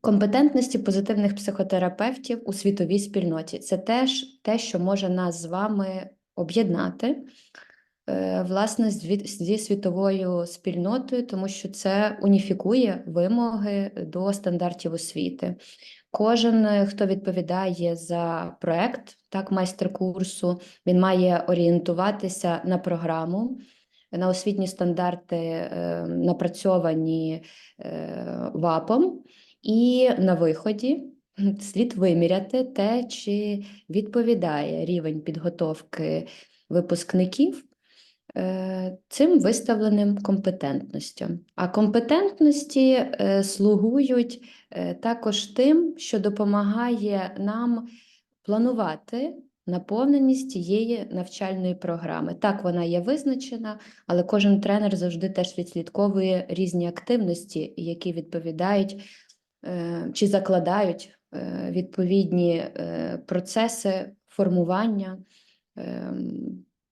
Компетентності позитивних психотерапевтів у світовій спільноті це теж те, що може нас з вами об'єднати е, власне зі світовою спільнотою, тому що це уніфікує вимоги до стандартів освіти. Кожен, е, хто відповідає за проект, так, майстер-курсу, він має орієнтуватися на програму, на освітні стандарти, е, напрацьовані ВАПом, і на виході слід виміряти те, чи відповідає рівень підготовки випускників е, цим виставленим компетентностям. А компетентності е, слугують е, також тим, що допомагає нам планувати наповненість тієї навчальної програми. Так, вона є визначена, але кожен тренер завжди теж відслідковує різні активності, які відповідають чи закладають е, відповідні е, процеси формування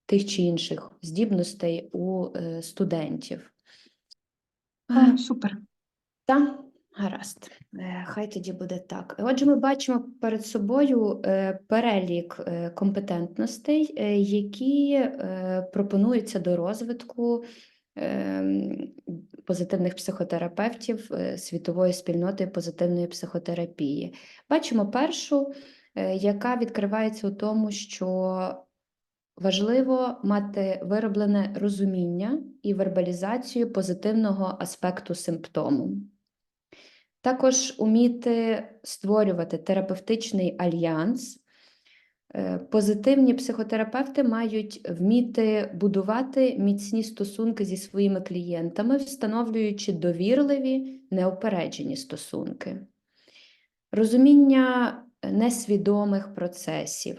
тих чи інших здібностей у е, студентів. А, супер. Та, гаразд. Е, Хай тоді буде так. Отже, ми бачимо перед собою е, перелік е, компетентностей, е, які е, пропонуються до розвитку позитивних психотерапевтів е, світової спільноти позитивної психотерапії. Бачимо першу, е, яка відкривається у тому, що Важливо мати вироблене розуміння і вербалізацію позитивного аспекту симптому. Також уміти створювати терапевтичний альянс. Е, Позитивні психотерапевти мають вміти будувати міцні стосунки зі своїми клієнтами, встановлюючи довірливі, неупереджені стосунки. Розуміння несвідомих процесів.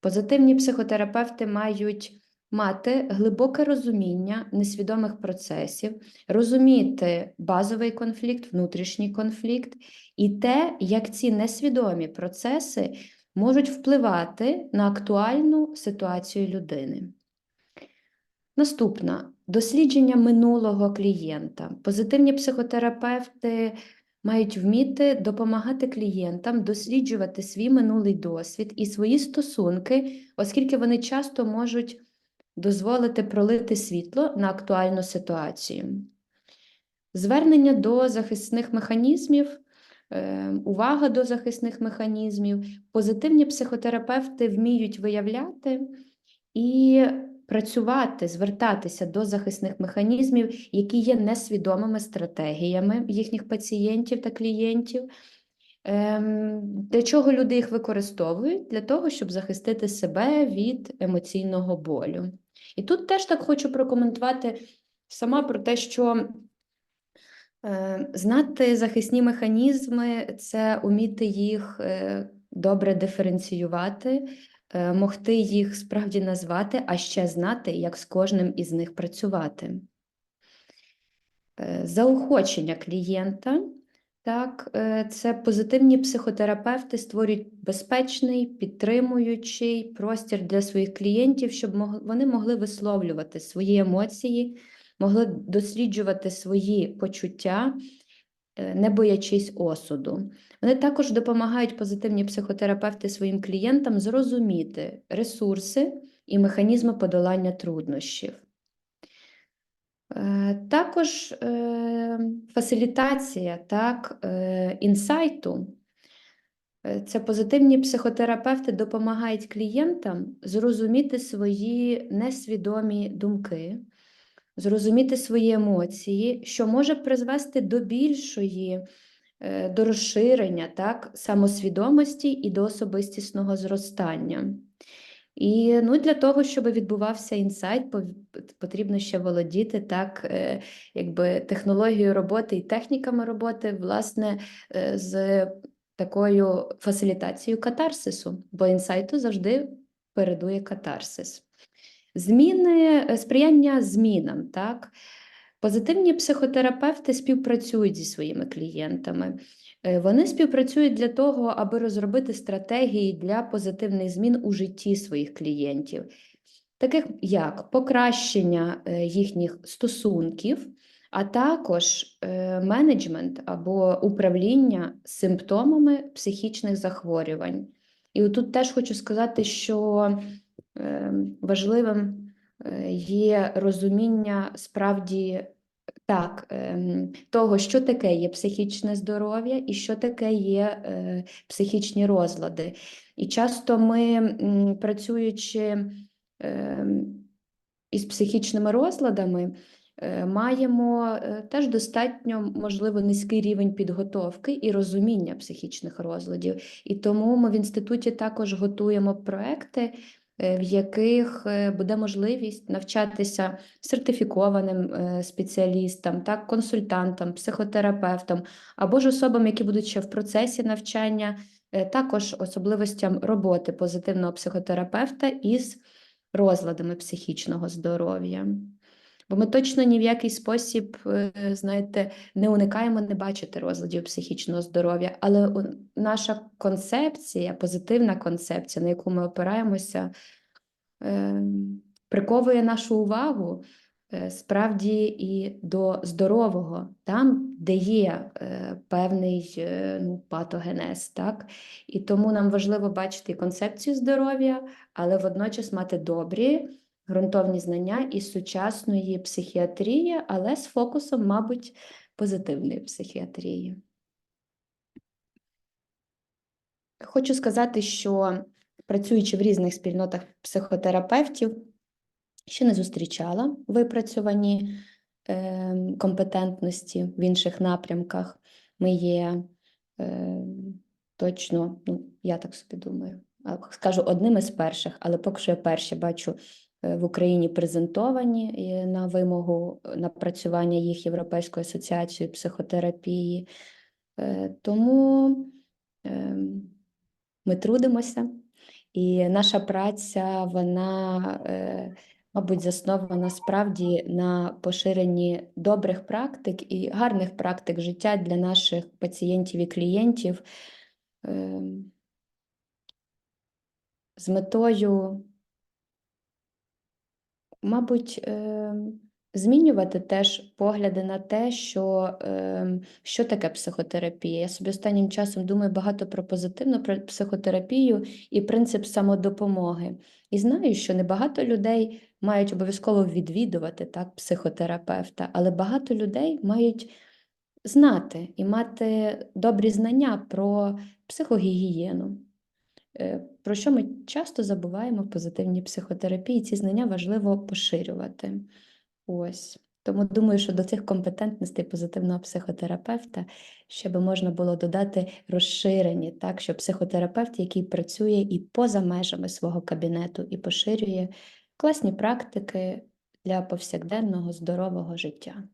Позитивні психотерапевти мають мати глибоке розуміння несвідомих процесів, розуміти базовий конфлікт, внутрішній конфлікт і те, як ці несвідомі процеси можуть впливати на актуальну ситуацію людини. Наступна дослідження минулого клієнта. Позитивні психотерапевти мають вміти допомагати клієнтам досліджувати свій минулий досвід і свої стосунки, оскільки вони часто можуть дозволити пролити світло на актуальну ситуацію. Звернення до захисних механізмів, увага до захисних механізмів. Позитивні психотерапевти вміють виявляти і працювати, звертатися до захисних механізмів, які є несвідомими стратегіями їхніх пацієнтів та клієнтів. Ем, Для чого люди їх використовують? Для того, щоб захистити себе від емоційного болю. І тут теж так хочу прокоментувати сама про те, що знати захисні механізми це уміти їх е, добре диференціювати, е, могти їх справді назвати, а ще знати, як з кожним із них працювати. Е, Заохочення клієнта. Так, е, це позитивні психотерапевти створюють безпечний, підтримуючий простір для своїх клієнтів, щоб вони могли висловлювати свої емоції, могли досліджувати свої почуття, е, не боячись осуду. Вони також допомагають позитивні психотерапевти своїм клієнтам зрозуміти ресурси і механізми подолання труднощів. Е, Також е, фасилітація так, інсайту. Це позитивні психотерапевти допомагають клієнтам зрозуміти свої несвідомі думки, зрозуміти свої емоції, що може призвести до більшої, е, до розширення так, самосвідомості і до особистісного зростання. І ну, для того, щоб відбувався інсайт, потрібно ще володіти так, е, якби технологією роботи і техніками роботи, власне, е, з такою фасилітацією катарсису, бо інсайту завжди передує катарсис. Зміни, е, сприяння змінам, так. Позитивні психотерапевти співпрацюють зі своїми клієнтами. Е, Вони співпрацюють для того, аби розробити стратегії для позитивних змін у житті своїх клієнтів, таких як покращення е, їхніх стосунків, а також менеджмент або управління симптомами психічних захворювань. І отут теж хочу сказати, що важливим е, є розуміння справді так, ем, того, що таке є психічне здоров'я і що таке є е, психічні розлади. І часто ми, працюючи ем, із психічними розладами, е, маємо теж достатньо, можливо, низький рівень підготовки і розуміння психічних розладів. І тому ми в інституті також готуємо проекти, в яких е, буде можливість навчатися сертифікованим е, спеціалістам, так, консультантам, психотерапевтам або ж особам, які будуть ще в процесі навчання, е, також особливостям роботи позитивного психотерапевта із розладами психічного здоров'я. Бо ми точно ні в який спосіб, е, знаєте, не уникаємо не бачити розладів психічного здоров'я, але наша концепція, позитивна концепція, на яку ми опираємося, е, приковує нашу увагу е, справді і до здорового, там, де є певний ну, патогенез, так? І тому нам важливо бачити концепцію здоров'я, але водночас мати добрі ґрунтовні знання із сучасної психіатрії, але з фокусом, мабуть, позитивної психіатрії. Хочу сказати, що працюючи в різних спільнотах психотерапевтів, ще не зустрічала випрацьовані е, компетентності в інших напрямках. Ми є е, точно, ну, я так собі думаю, скажу одним із перших, але поки що я перші бачу в Україні презентовані е, на вимогу е, напрацювання їх Європейською асоціацією психотерапії. Е, Тому ем, ми трудимося, і наша праця, вона, е, мабуть, заснована справді на поширенні добрих практик і гарних практик життя для наших пацієнтів і клієнтів ем, з метою, мабуть, ем, змінювати теж погляди на те, що, ем, що таке психотерапія. Я собі останнім часом думаю багато про позитивну про психотерапію і принцип самодопомоги. І знаю, що не багато людей мають обов'язково відвідувати так, психотерапевта, але багато людей мають знати і мати добрі знання про психогігієну. Е, Про що ми часто забуваємо в позитивній психотерапії, ці знання важливо поширювати. Ось. Тому думаю, що до цих компетентностей позитивного психотерапевта ще би можна було додати розширені, так, що психотерапевт, який працює і поза межами свого кабінету, і поширює класні практики для повсякденного здорового життя.